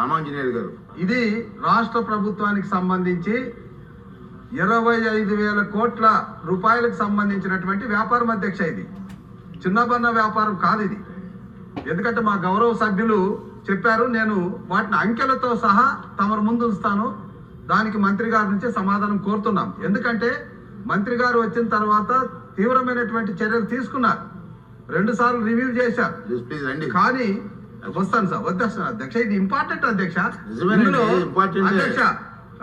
రామాంజనేయులు గారు. ఇది రాష్ట్ర ప్రభుత్వానికి సంబంధించి ఇరవై ఐదు వేల కోట్ల రూపాయలకు సంబంధించినటువంటి వ్యాపారం అధ్యక్ష ఇది. చిన్నబన్న వ్యాపారం కాదు ఇది. ఎందుకంటే మా గౌరవ సభ్యులు చెప్పారు నేను వాటిని అంకెలతో సహా తమరు ముందు ఉంచుతాను. దానికి మంత్రి గారి నుంచి సమాధానం కోరుతున్నాం. ఎందుకంటే మంత్రి గారు వచ్చిన తర్వాత తీవ్రమైనటువంటి చర్యలు తీసుకున్నారు. రెండు సార్లు రివ్యూ చేశారు. కానీ వస్తాను సార్ వద్దాను అధ్యక్ష ఇది ఇంపార్టెంట్ అధ్యక్ష. అధ్యక్ష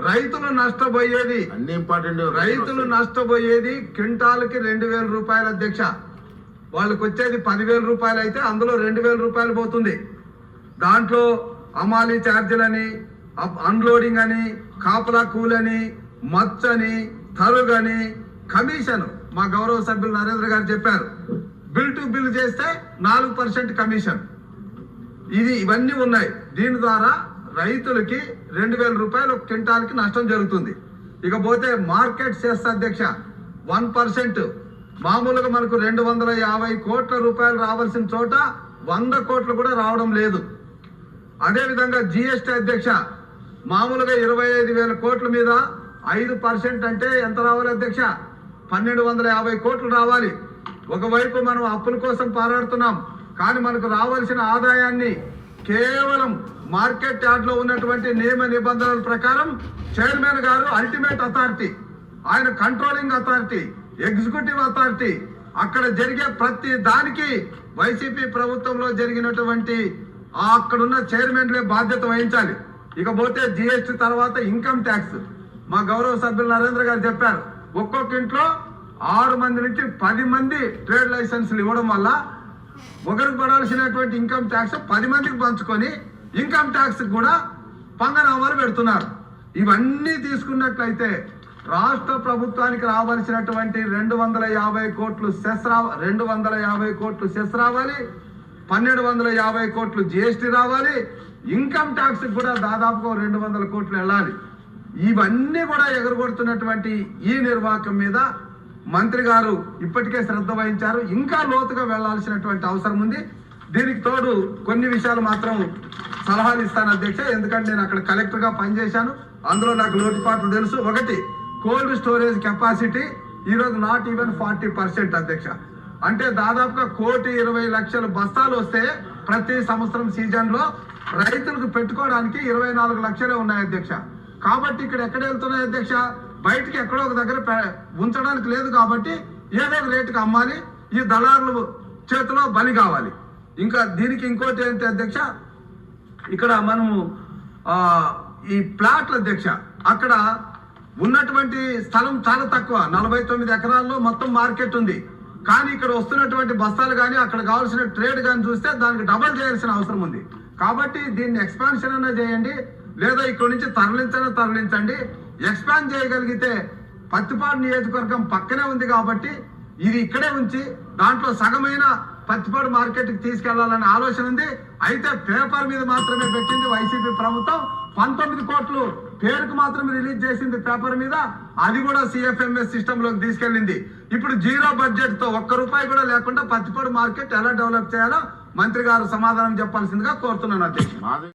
రైతులు నష్టపోయేది. అన్ని ఇంపార్టెంట్ రైతులు నష్టపోయేది క్వింటాల్కి రెండు వేల రూపాయల అధ్యక్ష. వాళ్ళకి వచ్చేది పదివేల రూపాయలు అయితే అందులో రెండు వేల రూపాయలు పోతుంది. దాంట్లో అమాలి ఛార్జీలని అన్లోడింగ్ అని కాపలా కూలని మచ్చని తరుగని కమిషన్. మా గౌరవ సభ్యులు నరేంద్ర గారు చెప్పారు. బిల్ టు బిల్ చేస్తే నాలుగు పర్సెంట్ కమిషన్. ఇది ఇవన్నీ ఉన్నాయి. దీని ద్వారా రైతులకి రెండు వేల రూపాయలు ఒక క్వింటాల్కి నష్టం జరుగుతుంది. ఇకపోతే మార్కెట్ సెస్ అధ్యక్ష వన్ పర్సెంట్. మామూలుగా మనకు రెండు వందల యాభై కోట్ల రూపాయలు రావాల్సిన చోట వంద కోట్లు కూడా రావడం లేదు. అదేవిధంగా జిఎస్టీ అధ్యక్ష మామూలుగా ఇరవై ఐదు వేల కోట్ల మీద ఐదు పర్సెంట్ అంటే ఎంత రావాలి అధ్యక్ష? పన్నెండు వందల యాభై కోట్లు రావాలి. ఒకవైపు మనం అప్పుల కోసం పోరాడుతున్నాం. కానీ మనకు రావాల్సిన ఆదాయాన్ని కేవలం మార్కెట్ యార్డ్లో ఉన్నటువంటి నియమ నిబంధనల ప్రకారం చైర్మన్ గారు అల్టిమేట్ అథారిటీ ఆయన కంట్రోలింగ్ అథారిటీ ఎగ్జిక్యూటివ్ అథారిటీ అక్కడ జరిగే ప్రతి దానికి వైసీపీ ప్రభుత్వంలో జరిగినటువంటి అక్కడున్న చైర్మన్లే బాధ్యత వహించాలి. ఇకపోతే జిఎస్టీ తర్వాత ఇన్కమ్ ట్యాక్స్. మా గౌరవ సభ్యులు నరేంద్ర గారు చెప్పారు ఒక్కొక్క ఇంట్లో ఆరు మంది నుంచి పది మంది ట్రేడ్ లైసెన్స్లు ఇవ్వడం వల్ల ఒకరికి పడాల్సినటువంటి ఇన్కమ్ ట్యాక్స్ పది మందికి పంచుకొని ఇన్కమ్ ట్యాక్స్ కూడా పంగనామాలు పెడుతున్నారు. ఇవన్నీ తీసుకున్నట్లయితే రాష్ట్ర ప్రభుత్వానికి రావాల్సినటువంటి రెండు వందల యాభై కోట్లు సెస్ రా రెండు వందల యాభై కోట్లు సెస్ రావాలి పన్నెండు వందల యాభై కోట్లు జిఎస్టీ రావాలి ఇన్కమ్ ట్యాక్స్ కూడా దాదాపుగా రెండు వందల కోట్లు వెళ్ళాలి. ఇవన్నీ కూడా ఎగరగొడుతున్నటువంటి ఈ నిర్వాహకం మీద మంత్రి గారు ఇప్పటికే శ్రద్ధ వహించారు. ఇంకా లోతుగా వెళ్ళాల్సినటువంటి అవసరం ఉంది. దీనికి తోడు కొన్ని విషయాలు మాత్రం సలహాలు ఇస్తాను అధ్యక్ష. ఎందుకంటే నేను అక్కడ కలెక్టర్గా పనిచేశాను. అందులో నాకు లోటుపాట్లు తెలుసు. ఒకటి కోల్డ్ స్టోరేజ్ కెపాసిటీ ఈరోజు నాట్ ఈవెన్ ఫార్టీ పర్సెంట్ అధ్యక్ష. అంటే దాదాపుగా కోటి ఇరవై లక్షల బస్తాలు వస్తే ప్రతి సంవత్సరం సీజన్లో రైతులకు పెట్టుకోవడానికి ఇరవై నాలుగు లక్షలే ఉన్నాయి అధ్యక్ష. కాబట్టి ఇక్కడ ఎక్కడ వెళ్తున్నాయి అధ్యక్ష? బయటికి ఎక్కడో ఒక దగ్గర ఉంచడానికి లేదు కాబట్టి ఏదో ఒక రేటుకి అమ్మాలి? ఈ దళారులు చేతిలో బలి కావాలి. ఇంకా దీనికి ఇంకోటి ఏంటి అధ్యక్ష? ఇక్కడ మనము ఈ ప్లాట్ల అధ్యక్ష అక్కడ ఉన్నటువంటి స్థలం చాలా తక్కువ. నలభై తొమ్మిది ఎకరాల్లో మొత్తం మార్కెట్ ఉంది. కానీ ఇక్కడ వస్తున్నటువంటి బస్తాలు కానీ అక్కడ కావాల్సిన ట్రేడ్ కానీ చూస్తే దానికి డబల్ చేయాల్సిన అవసరం ఉంది. కాబట్టి దీన్ని ఎక్స్పాన్షన్ అయినా చేయండి. లేదా ఇక్కడ నుంచి తరలించనా తరలించండి. ఎక్స్పాండ్ చేయగలిగితే పత్తిపాడు నియోజకవర్గం పక్కనే ఉంది కాబట్టి ఇది ఇక్కడే ఉంచి దాంట్లో సగమైన పత్తిపాడు మార్కెట్కి తీసుకెళ్ళాలనే ఆలోచన ఉంది. అయితే పేపర్ మీద మాత్రమే పెట్టింది వైసీపీ ప్రభుత్వం. పంతొమ్మిది కోట్లు పేరుకు మాత్రమే రిలీజ్ చేసింది పేపర్ మీద. అది కూడా సిఎఫ్ఎంఎస్ సిస్టంలోకి తీసుకెళ్ళింది. ఇప్పుడు జీరో బడ్జెట్తో ఒక్క రూపాయి కూడా లేకుండా పత్తిపాడు మార్కెట్ ఎలా డెవలప్ చేయాలో మంత్రి గారు సమాధానం చెప్పాల్సిందిగా కోరుతున్నాను అధ్యక్షుడు.